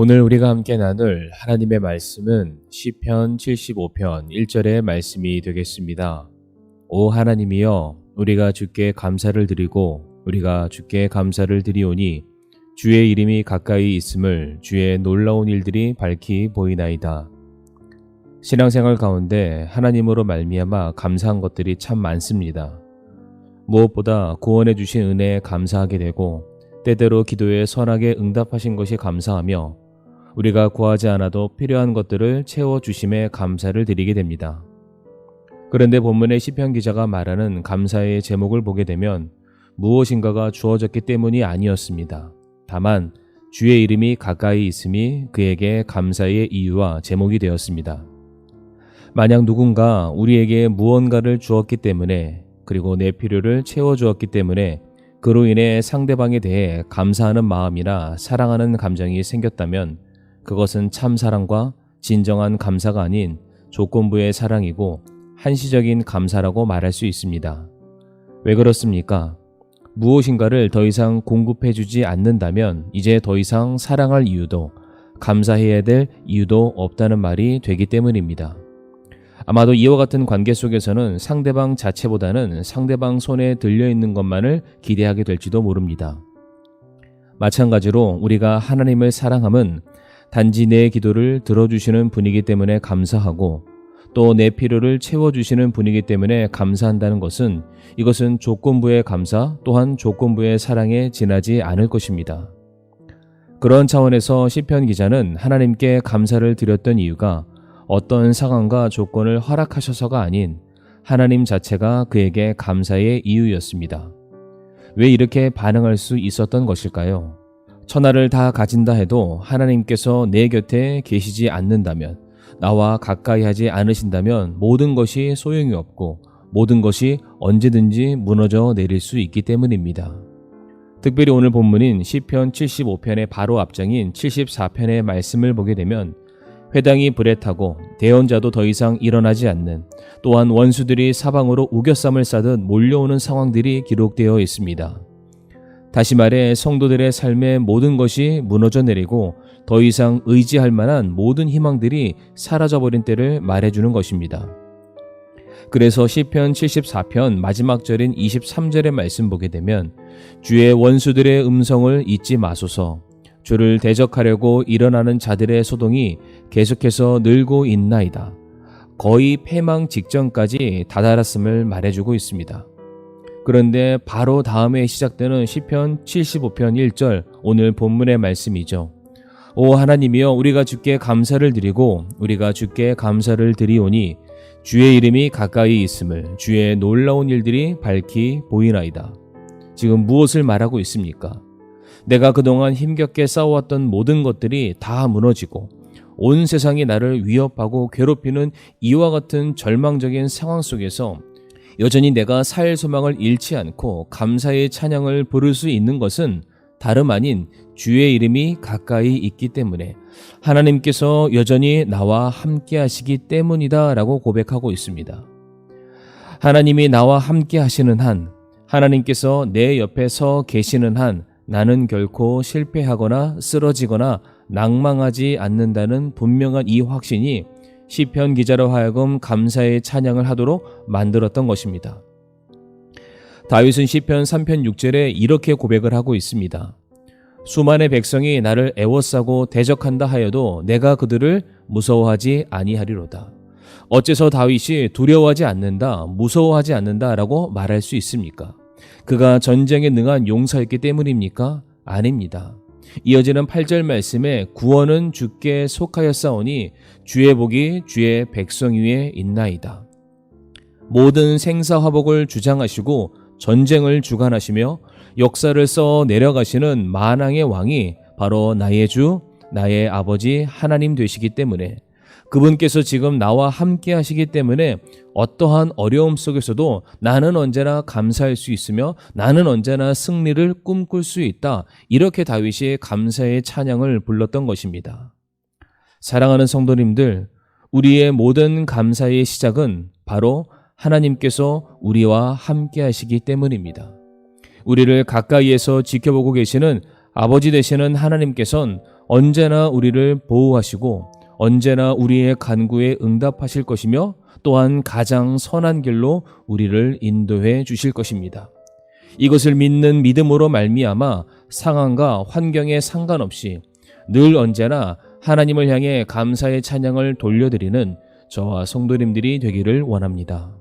오늘 우리가 함께 나눌 하나님의 말씀은 시편 75편 1절의 말씀이 되겠습니다. 오 하나님이여 우리가 주께 감사를 드리고 우리가 주께 감사를 드리오니 주의 이름이 가까이 있음을 주의 놀라운 일들이 밝히 보이나이다. 신앙생활 가운데 하나님으로 말미암아 감사한 것들이 참 많습니다. 무엇보다 구원해 주신 은혜에 감사하게 되고 때때로 기도에 선하게 응답하신 것이 감사하며 우리가 구하지 않아도 필요한 것들을 채워 주심에 감사를 드리게 됩니다. 그런데 본문의 시편 기자가 말하는 감사의 제목을 보게 되면 무엇인가가 주어졌기 때문이 아니었습니다. 다만 주의 이름이 가까이 있음이 그에게 감사의 이유와 제목이 되었습니다. 만약 누군가 우리에게 무언가를 주었기 때문에 그리고 내 필요를 채워 주었기 때문에 그로 인해 상대방에 대해 감사하는 마음이나 사랑하는 감정이 생겼다면 그것은 참 사랑과 진정한 감사가 아닌 조건부의 사랑이고 한시적인 감사라고 말할 수 있습니다. 왜 그렇습니까? 무엇인가를 더 이상 공급해 주지 않는다면 이제 더 이상 사랑할 이유도 감사해야 될 이유도 없다는 말이 되기 때문입니다. 아마도 이와 같은 관계 속에서는 상대방 자체보다는 상대방 손에 들려 있는 것만을 기대하게 될지도 모릅니다. 마찬가지로 우리가 하나님을 사랑함은 단지 내 기도를 들어주시는 분이기 때문에 감사하고 또 내 필요를 채워주시는 분이기 때문에 감사한다는 것은 이것은 조건부의 감사 또한 조건부의 사랑에 지나지 않을 것입니다. 그런 차원에서 시편 기자는 하나님께 감사를 드렸던 이유가 어떤 상황과 조건을 허락하셔서가 아닌 하나님 자체가 그에게 감사의 이유였습니다. 왜 이렇게 반응할 수 있었던 것일까요? 천하를 다 가진다 해도 하나님께서 내 곁에 계시지 않는다면, 나와 가까이 하지 않으신다면 모든 것이 소용이 없고 모든 것이 언제든지 무너져 내릴 수 있기 때문입니다. 특별히 오늘 본문인 시편 75편의 바로 앞장인 74편의 말씀을 보게 되면 회당이 불에 타고 대언자도 더 이상 일어나지 않는 또한 원수들이 사방으로 우겨쌈을 싸듯 몰려오는 상황들이 기록되어 있습니다. 다시 말해 성도들의 삶의 모든 것이 무너져 내리고 더 이상 의지할 만한 모든 희망들이 사라져버린 때를 말해주는 것입니다. 그래서 시편 74편 마지막 절인 23절의 말씀 보게 되면 주의 원수들의 음성을 잊지 마소서 주를 대적하려고 일어나는 자들의 소동이 계속해서 늘고 있나이다. 거의 패망 직전까지 다다랐음을 말해주고 있습니다. 그런데 바로 다음에 시작되는 시편 75편 1절 오늘 본문의 말씀이죠. 오 하나님이여 우리가 주께 감사를 드리고 우리가 주께 감사를 드리오니 주의 이름이 가까이 있음을 주의 놀라운 일들이 밝히 보이나이다. 지금 무엇을 말하고 있습니까? 내가 그동안 힘겹게 싸워왔던 모든 것들이 다 무너지고 온 세상이 나를 위협하고 괴롭히는 이와 같은 절망적인 상황 속에서 여전히 내가 살 소망을 잃지 않고 감사의 찬양을 부를 수 있는 것은 다름 아닌 주의 이름이 가까이 있기 때문에 하나님께서 여전히 나와 함께 하시기 때문이다 라고 고백하고 있습니다. 하나님이 나와 함께 하시는 한, 하나님께서 내 옆에 서 계시는 한 나는 결코 실패하거나 쓰러지거나 낭망하지 않는다는 분명한 이 확신이 시편 기자로 하여금 감사의 찬양을 하도록 만들었던 것입니다. 다윗은 시편 3편 6절에 이렇게 고백을 하고 있습니다. 수많은 백성이 나를 애워싸고 대적한다 하여도 내가 그들을 무서워하지 아니하리로다. 어째서 다윗이 두려워하지 않는다, 무서워하지 않는다라고 말할 수 있습니까? 그가 전쟁에 능한 용사였기 때문입니까? 아닙니다. 이어지는 8절 말씀에 구원은 주께 속하였사오니 주의 복이 주의 백성 위에 있나이다. 모든 생사 화복을 주장하시고 전쟁을 주관하시며 역사를 써 내려가시는 만왕의 왕이 바로 나의 주, 나의 아버지 하나님 되시기 때문에 그분께서 지금 나와 함께 하시기 때문에 어떠한 어려움 속에서도 나는 언제나 감사할 수 있으며 나는 언제나 승리를 꿈꿀 수 있다. 이렇게 다윗이 감사의 찬양을 불렀던 것입니다. 사랑하는 성도님들, 우리의 모든 감사의 시작은 바로 하나님께서 우리와 함께 하시기 때문입니다. 우리를 가까이에서 지켜보고 계시는 아버지 되시는 하나님께선 언제나 우리를 보호하시고 언제나 우리의 간구에 응답하실 것이며 또한 가장 선한 길로 우리를 인도해 주실 것입니다. 이것을 믿는 믿음으로 말미암아 상황과 환경에 상관없이 늘 언제나 하나님을 향해 감사의 찬양을 돌려드리는 저와 성도님들이 되기를 원합니다.